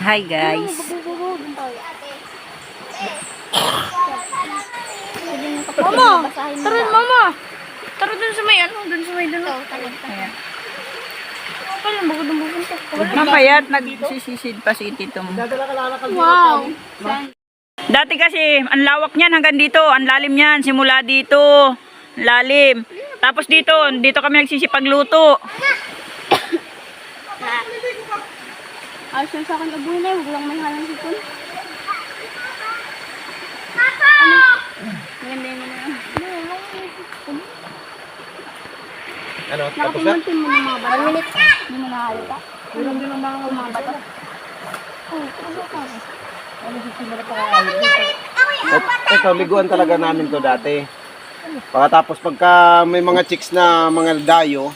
Hi guys. Mama! Tara, mama! Tara dun sa may ano, dun sa may dun. Ayan. Kaya bago dun pupunta. Mamayat, nagsisisid pa si tito mo. Wow! Dati kasi, ang lawak niyan hanggang dito. Ang lalim niyan, simula dito. Lalim. Tapos dito, dito kami nagsisipagluto. Ayos lang sa akin abuhay na, huwag lang may halang sipon. Ano? Maganda yun na. Ano? Tapos na? Nakapimuntin mo ng mga bata. Minute. Hindi mo nakahalata. Meron din ang mga mga bata. Oh, ano ka? Et- Ito, liguan talaga namin to dati. Pagkatapos pagka may mga chicks na mga dayo,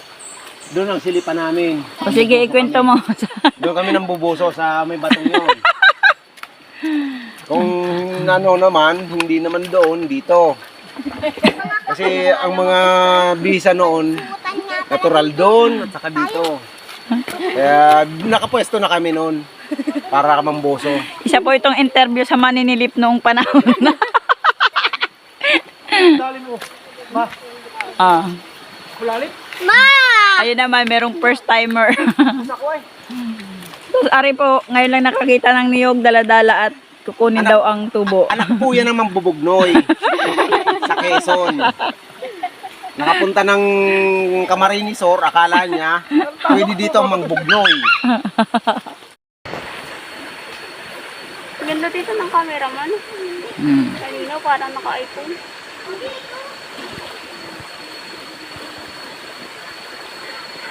doon ang silipan namin. O sige, ikwento mo. Doon kami nang bubuso sa may batong yun. Kung ano naman, hindi naman doon, dito. Kasi ang mga bisa noon, natural doon at saka dito. Kaya nakapwesto na kami noon para mambuso. Isa po itong interview sa maninilip noong panahon na. ah. Ma! Ayun naman, merong first timer. Tapos ari po, ngayon lang nakakita ng niyog, daladala at kukunin daw ang tubo. Anak po yan ng mambubugnoy sa Quezon. Nakapunta ng Camarinesor, akala niya, pwede dito ang mangbugnoy. Ganda dito ng cameraman. Hmm. Kanina parang naka-iPhone.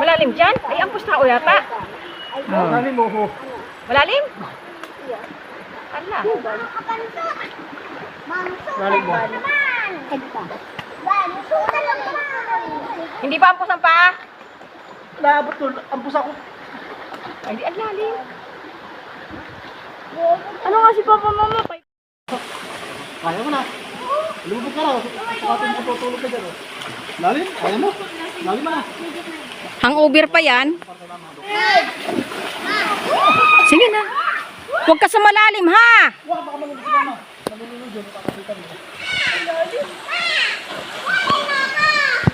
Malalim dyan? Ay, ang pusta o yata. Oh. Malalim? Ala. Hindi pa ampus ang paa? Naabot doon, ampus ako. Ay, di ang lalim. Ano nga si Papa Mama? Kaya mo na. Lumubog ka na. Sakatin ko tutulog ka dyan. oh. Lalim? Kaya mo? Lalim na. Hangover pa yan. Sige na. Huwag ka sa malalim, ha?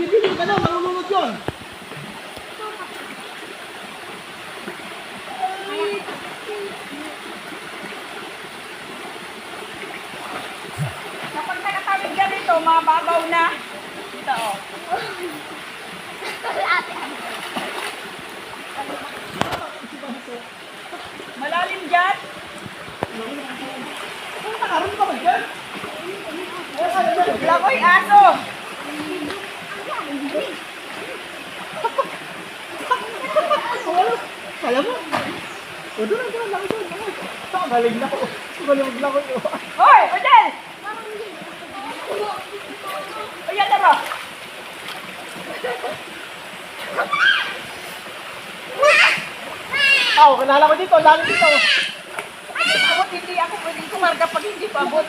Bibili ka na, malulunod yun. Ka rito, mababaw na. Dito, oh. Malalim dyan. Lakoy aso. Kaya mo? O doon lang, doon lang, doon galing na ako? Galing na ako. Hoy, Odel! O yan na ba? Ah, kilala ko dito, lalo dito. Abot, hindi ako pwede kumarga pag hindi pa abot.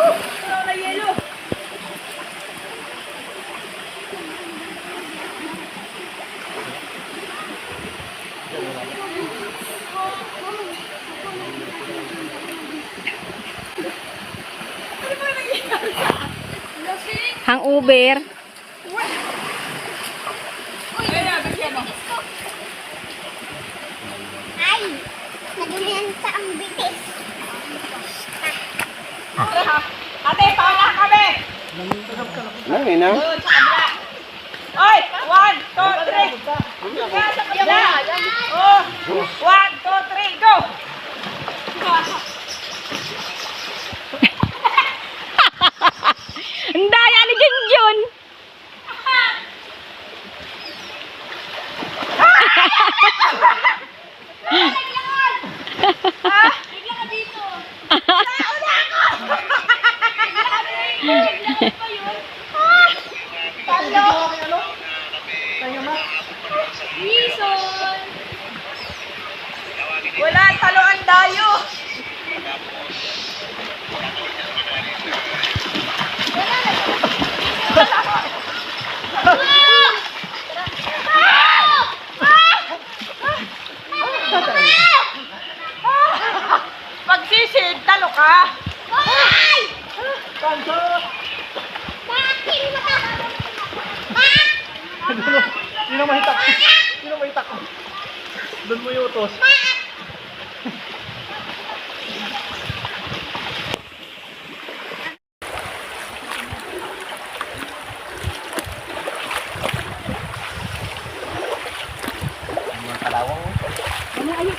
Oh, wala na yelo. Hangover. Ay! Nagulenta ang bitis. Ate, pauna kami! Lang, eh, na. Sa kabila. Oy, one, two, three. One, two, three, go! Ang daya Hmm.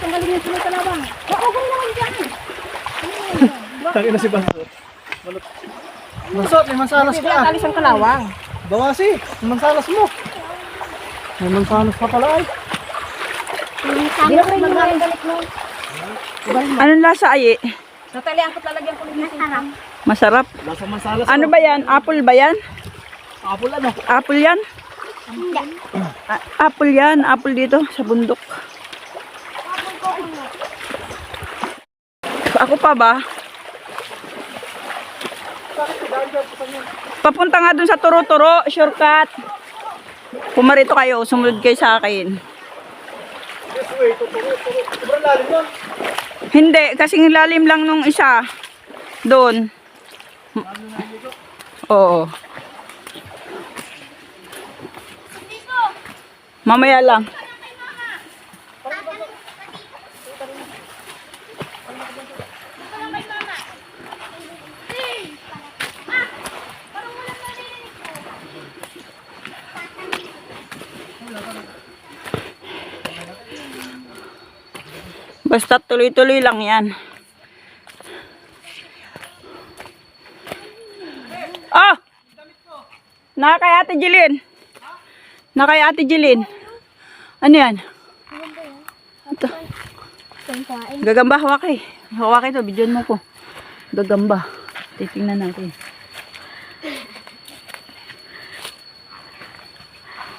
Tanggalin niyo sila. Oo, kung naman dyan. Tangin na si Bansot. Balot. Bansot, may mansalas ka. Alis ang kalawang. Bawasi, may mansalas mo. May mansalas pa pala ay. Hindi na. Anong lasa ay? Natali, ang lalagyan ko ng sarap. Masarap. Nasa mansalas Ano ba yan? Apple ba yan? Apple ano? Apple yan? A- apple yan. Apple dito sa bundok. Ako pa ba? Papunta nga dun sa turo-turo, shortcut. Pumarito kayo, sumunod kayo sa akin. Yes, wait, tuturo, tuturo. Sobrang lalim nun. Hindi, kasing lalim lang nung isa. Doon. Oo. Mamaya lang. Basta tuloy-tuloy lang yan. Oh! Naka kay Ate Jilin. Naka kay Ate Jilin. Ano yan? Ito. Gagamba, hawakay. Hawakay to, bidyon mo ko. Gagamba. Titingnan natin.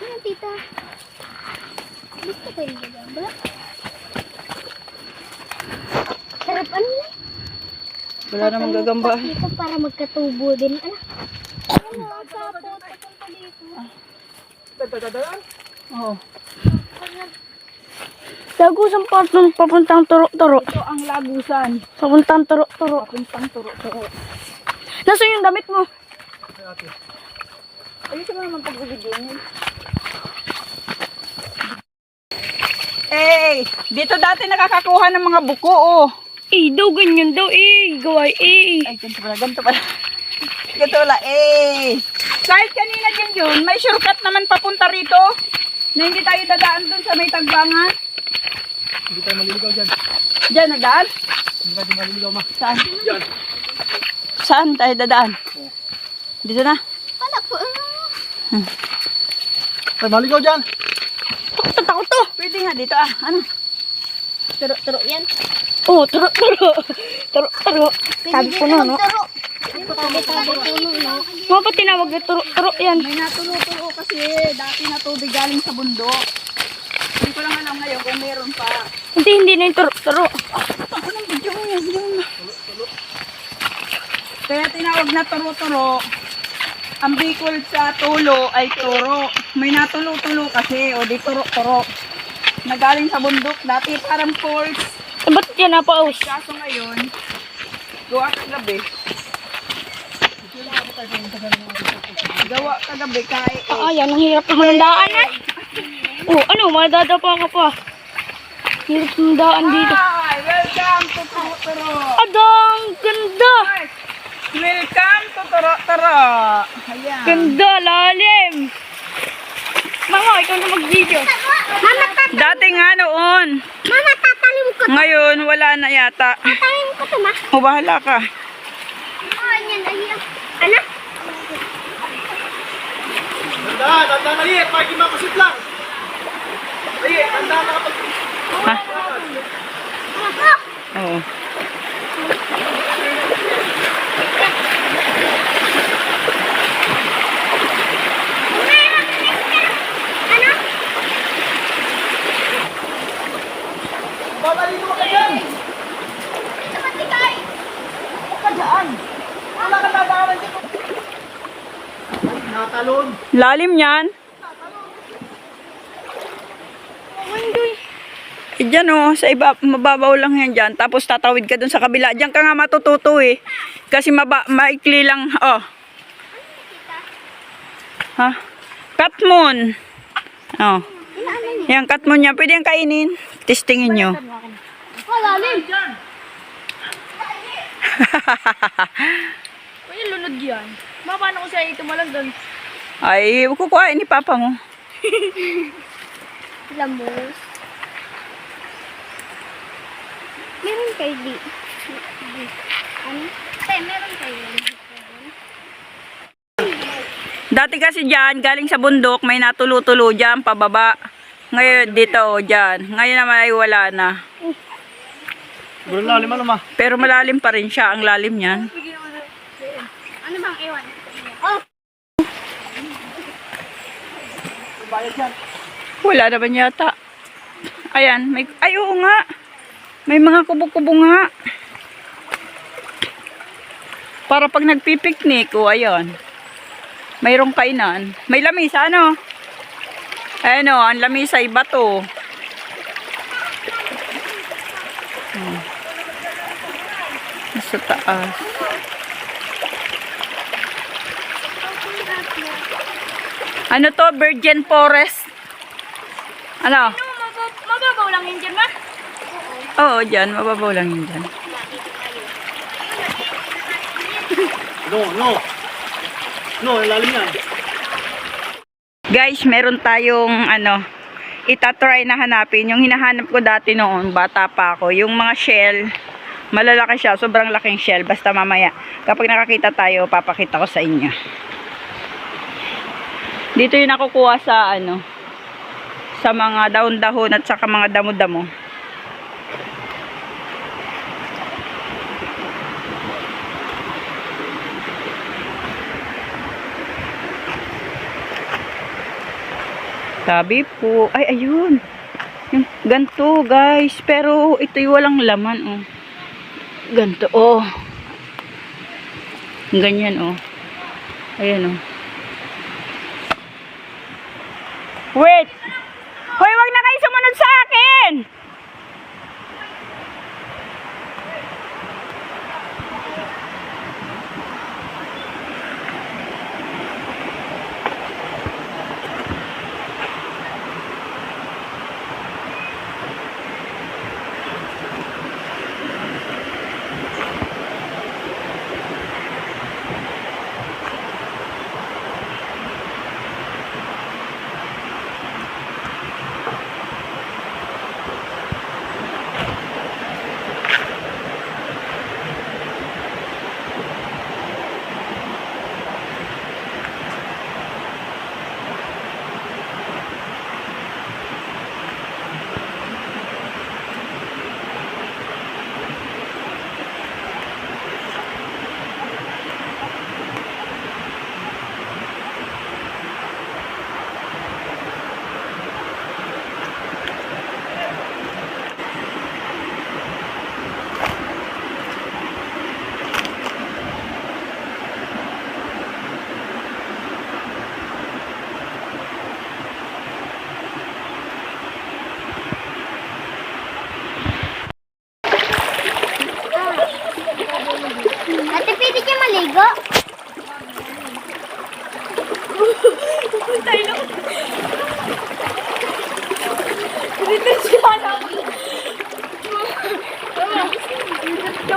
Ano, tita? Gusto ko yung gagamba. Sarap ano lang. Wala namang gagamba. Dito para magkatubo din. Ano? Ano. Oo. Lagusan pa papuntang turo-turo. Ito ang lagusan. Papuntang turo-turo. Papuntang turo-turo. Nasaan yung damit mo? Ayun ka naman pagbibigyan. Eh, dito dati nakakakuha ng mga buko, oh. Eh, daw ganyan daw eh. Gaway eh. Ay, ganito pala, ganito pala. ganito pala, eh. Kahit kanina dyan yun, may shortcut naman papunta rito. Na hindi tayo dadaan dun sa may tagbangan. Hindi tayo maliligaw dyan. Diyan, nagdaan? Hindi tayo maliligaw ma. Saan? Saan tayo dadaan? Dito na. Wala po. Tayo maligaw dyan. Takot na takot to. Pwede nga dito, ah. Ano? Turo-turo yan. Oh, turo-turo. Turo-turo. Sabi ko na, no? Turo. No? Mga pa tinawag na turo-turo yan. May natulo-tulo kasi dati na tubig galing sa bundok. Hindi ko lang alam ngayon kung meron pa. Hindi, hindi na yung turo-turo. Ako ng video mo yan, mo. Kaya tinawag na turo-turo. Ang Bicol sa tulo ay turo. May natulo-tulo kasi, o di turo-turo. Nagaling sa bundok, dati parang falls. Eh, ba't yan napaus? Kaso ngayon, gawa kagabi. Gawa kagabi kay Ah, yan. Ang hirap ng daan eh. Oh, ano? Madadapa ka pa. Hirap ng daan dito. Hi! Welcome to Turo-Turo! Adang, ganda. Welcome to Turo-Turo! Ayan. Ganda, lalim. Mama, ikaw na mag-video. Mama, tat Dati nga noon. Mama, tatalim ko. Ngayon, wala na yata. Tatalim ko to, ma. O, bahala ka. Oh, yan, ayan. Ano? Tandaan, tandaan na liit. Pagi makusit lang. Liit, tandaan na kapag... Ha? Ako. Oo. Ano? Babalino ka dyan. Tumatikay. Ka dyan. Wala ka dadaanan dito. Natalon. Lalim yan. Eh, dyan o, sa iba, mababaw lang yan dyan. Tapos tatawid ka dun sa kabila. Diyan ka nga matututo eh. Kasi maba, maikli lang. Oh. Ha? Katmon. Oh. Yan, katmon yan. Pwede yung kainin. Testingin nyo. Oh, lalim. Uy, lunod yan. Ma, paano ko siya itumalang doon? Ay, kukuhain ni Papa mo. Lambos. Meron kayo di. Ano? Eh, meron kayo. Dati kasi dyan, galing sa bundok, may natulo-tulo dyan, pababa. Ngayon, dito, dyan. Ngayon naman ay wala na. Lalim ano ma? Pero malalim pa rin siya, ang lalim niyan. Ano bang iwan? Oh, Wala naman yata. Ayan, may, ay oo nga. May mga kubo-kubo nga. Para pag nagpipiknik, o ayun. Mayroong kainan. May lamisa, ano? Ayan o, ang lamisa ay bato. Hmm. Nasa taas. Ano to? Virgin Forest. Ano? Mababaw lang yun dyan, ma. Oo, dyan. Mababaw lang yun dyan. No, no. No, lalim yan. Guys, meron tayong ano, itatry na hanapin. Yung hinahanap ko dati noon, bata pa ako. Yung mga shell, malalaki siya. Sobrang laking shell. Basta mamaya, kapag nakakita tayo, papakita ko sa inyo. Dito yung nakukuha sa ano, sa mga dahon-dahon at saka mga damo-damo. Sabi po, ay ayun. Yung ganto guys, pero ito'y walang laman oh. Ganto oh. Ganyan oh. Ayan oh. Wait!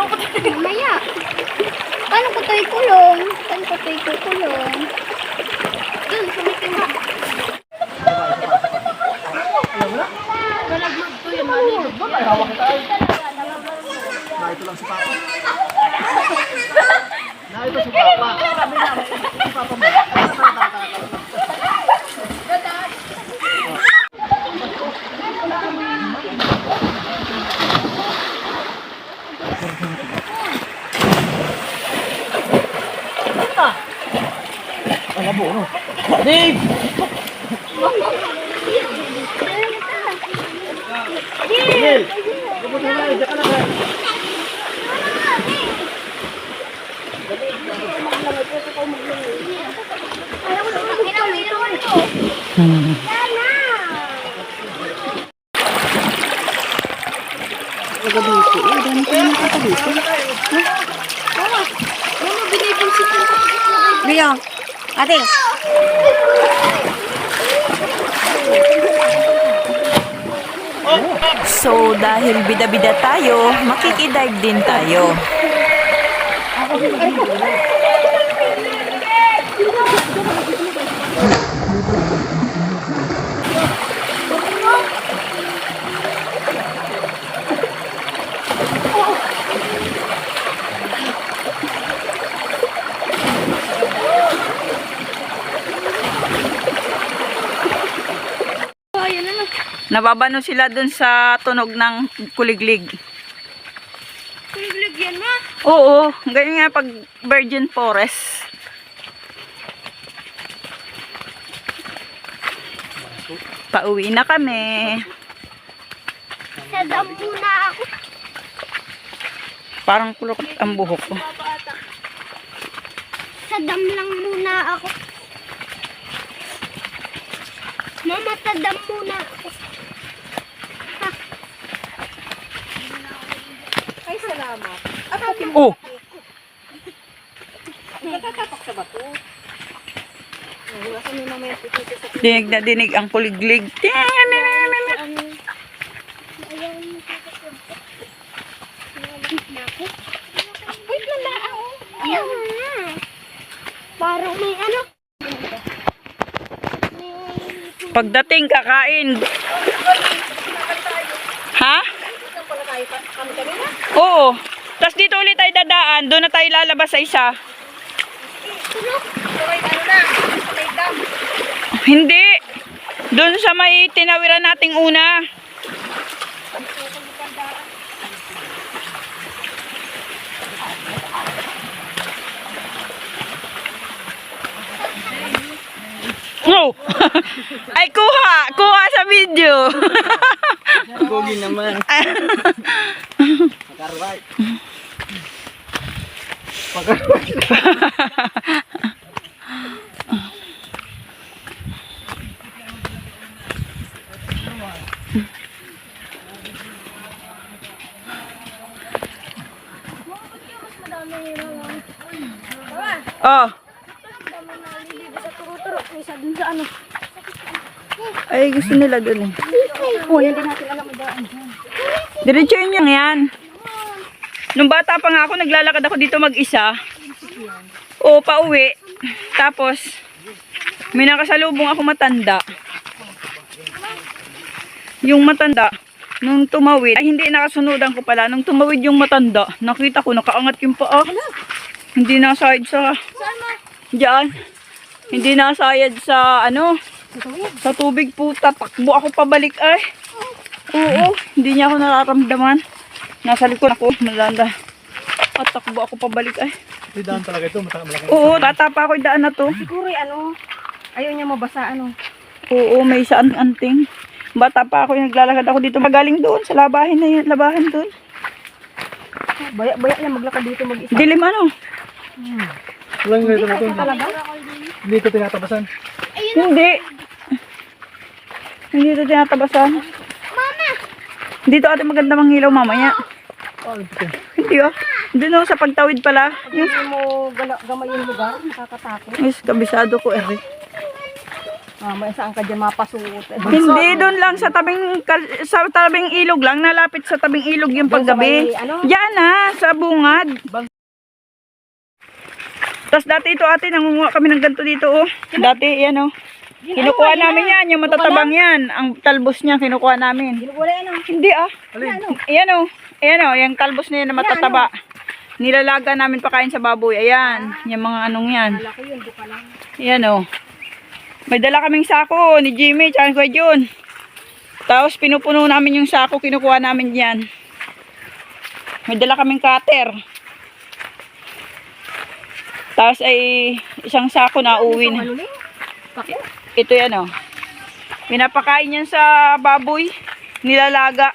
ko talaga. Mamaya. Paano ko to ikulong? Paano ko to ikukulong? Doon, sumitin ba? Nalaglag to Na, ito lang si Papa. Na, ito si Papa. Si Papa mo. Tara. Dave! Daniel! Kapunta na, diyan ka na ba? Ngayon, ate. So, dahil bida-bida tayo, makikidive din tayo. Nababano sila dun sa tunog ng kuliglig. Kuliglig yan ma. Oo, ganyan nga pag virgin forest. Pauwi na kami. Sa dam muna ako. Parang kulukot ang buhok ko. Sa dam lang muna ako. Mama, sa dam muna ako. Ay, salamat. Oh! Dinig na dinig ang kuliglig. Parang may ano. Pagdating kakain. Ha? Oo. Dito ulit tayo dadaan. Doon na tayo lalabas sa isa. Hindi. Doon sa may tinawiran nating una. No. Ay, kuha. Kuha sa video. Pogi naman. Pagkarway. Oh. Ay, gusto nila doon eh. Oh, yan din natin alam mo daan. Diretso yun yan. Nung bata pa nga ako, naglalakad ako dito mag-isa. O, pauwi. Tapos, may nakasalubong ako matanda. Yung matanda, nung tumawid, ay hindi nakasunodan ko pala. Nung tumawid yung matanda, nakita ko, nakaangat yung paa. Hindi nasayad sa... Diyan. Hindi nasayad sa, ano, sa tubig puta. Takbo ako pabalik ay. Oo, hindi niya ako nararamdaman. Nasa likod ako, malanda. At takbo ako pabalik ay. May daan talaga ito. Malaki. Oo, tatapa ako yung daan na to. Siguro ano, ayaw niya mabasa ano. Oo, may saan anting. Bata pa ako, yung naglalakad ako dito. Magaling doon, sa labahin na yun, labahan doon. Baya-baya niya maglakad dito mag-isa. Dilim ano? Walang ganito na ito. Hindi ito tinatabasan. Hindi. Hindi ito tinatabasan. Mama! Dito ate maganda mangilaw mamaya. Oh. Hindi oh. Doon oh, sa pagtawid pala. Yung, Hindi mo gamay yung lugar, nakakatakot. yes, kabisado ko eh. Ah, may saan ka dyan mapasuot. Eh, Hindi doon lang sa tabing sa tabing ilog lang nalapit sa tabing ilog yung paggabi. may, ano? Diyan na sa bungad. Tapos dati ito ate nangunguha kami ng ganito dito oh. Dati yan oh. Kinukuha namin yan, yung matatabang yan. Ang talbos niya, kinukuha namin. Wala yan ah. Hindi ah. Ayan o. Ayan o, yung talbos niya na matataba. Nilalaga namin pakain sa baboy. Ayan, yung mga anong yan. Ayan o. May dala kaming sako ni Jimmy, tsaka Kuya Jun. Tapos pinupuno namin yung sako, kinukuha namin yan. May dala kaming cutter. Tapos ay isang sako na uwi na. Ito yan o. Pinapakain yan sa baboy. Nilalaga.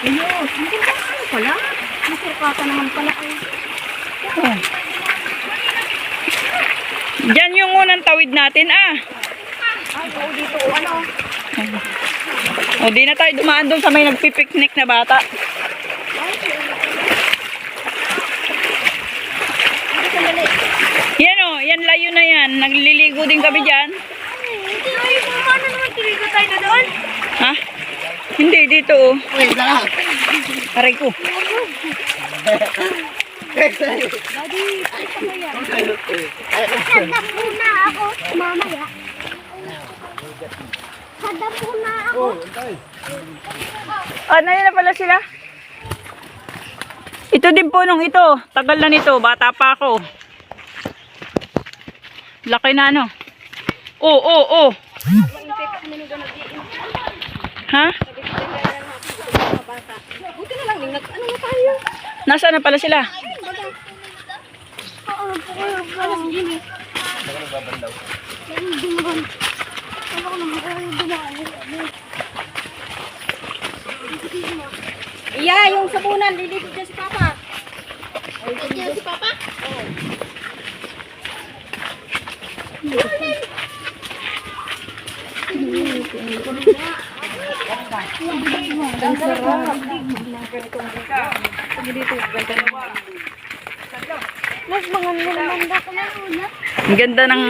Ayun, ang ganda ano pala. Masurkata naman pala kayo. Oh. Diyan yung unang tawid natin ah. Ay, oo dito, ano. O di na tayo dumaan doon sa may nagpipiknik na bata. Yan o, yan layo na yan. Nagliligo din kami dyan. Ay, paano naman tiligo tayo doon? Ha? Hindi, dito o. Wait, lang. Aray ko. Daddy, ay, pamaya. Hadap muna ako, mamaya. Hadap muna ako. Ah, nalina na pala sila. Ito din po nung ito. Tagal na nito. Bata pa ako. Laki na ano. Oo, oo, oo. Ha? Buti na lang, nag, ano na tayo? Nasaan na pala sila? Iya, yung sabunan, lilito dyan si Papa. Dito si Papa? Oo. Mas mga nilanda ko na una. Ang ganda ng...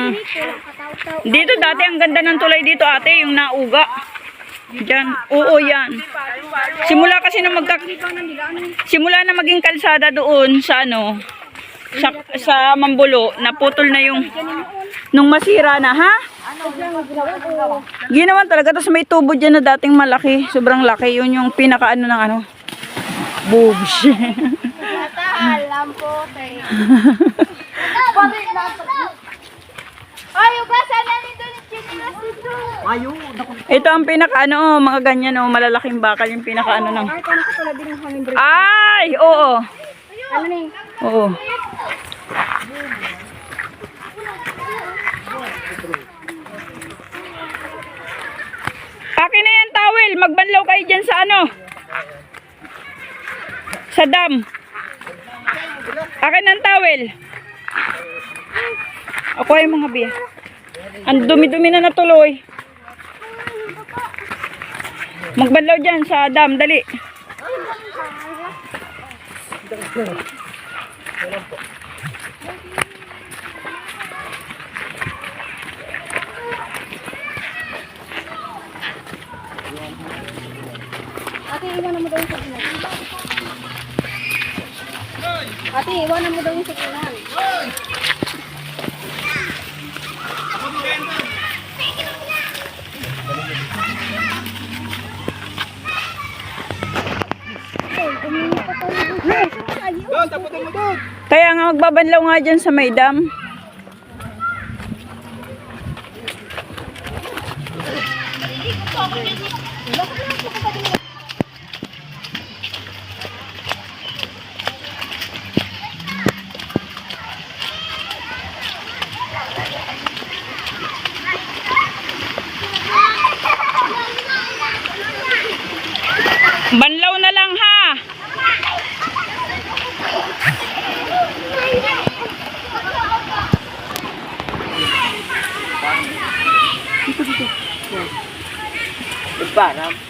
Dito dati ang ganda ng tulay dito ate. Yung nauga. Diyan. Oo yan. Simula kasi na magka... Simula na maging kalsada doon sa ano... Sa, sa Mambulo, naputol na yung... Nung masira na, ha? Ginawan talaga. Tapos may tubo dyan na dating malaki. Sobrang laki. Yun yung pinaka ano ng ano. Boobs. Alam po, tayo. Ay, basa na nito ni Chikilas dito. Ayo. Ito ang pinaka ano, oh, mga ganyan oh, malalaking bakal yung pinaka ano ng. Ay, oo. Ano ni? Oo. Akin towel, magbanlaw kayo dyan sa ano? Sa dam. Akin ang towel. Ako ay mga biya. Ang dumi-dumi na natuloy. Magbanlaw dyan sa dam, dali. Ate, iwanan mo daw yung sakinan. Ate, iwanan mo daw yung sakinan. Kaya nga magbabanlaw nga dyan sa may dam. Banlaw na lang ha. Parang. Eh.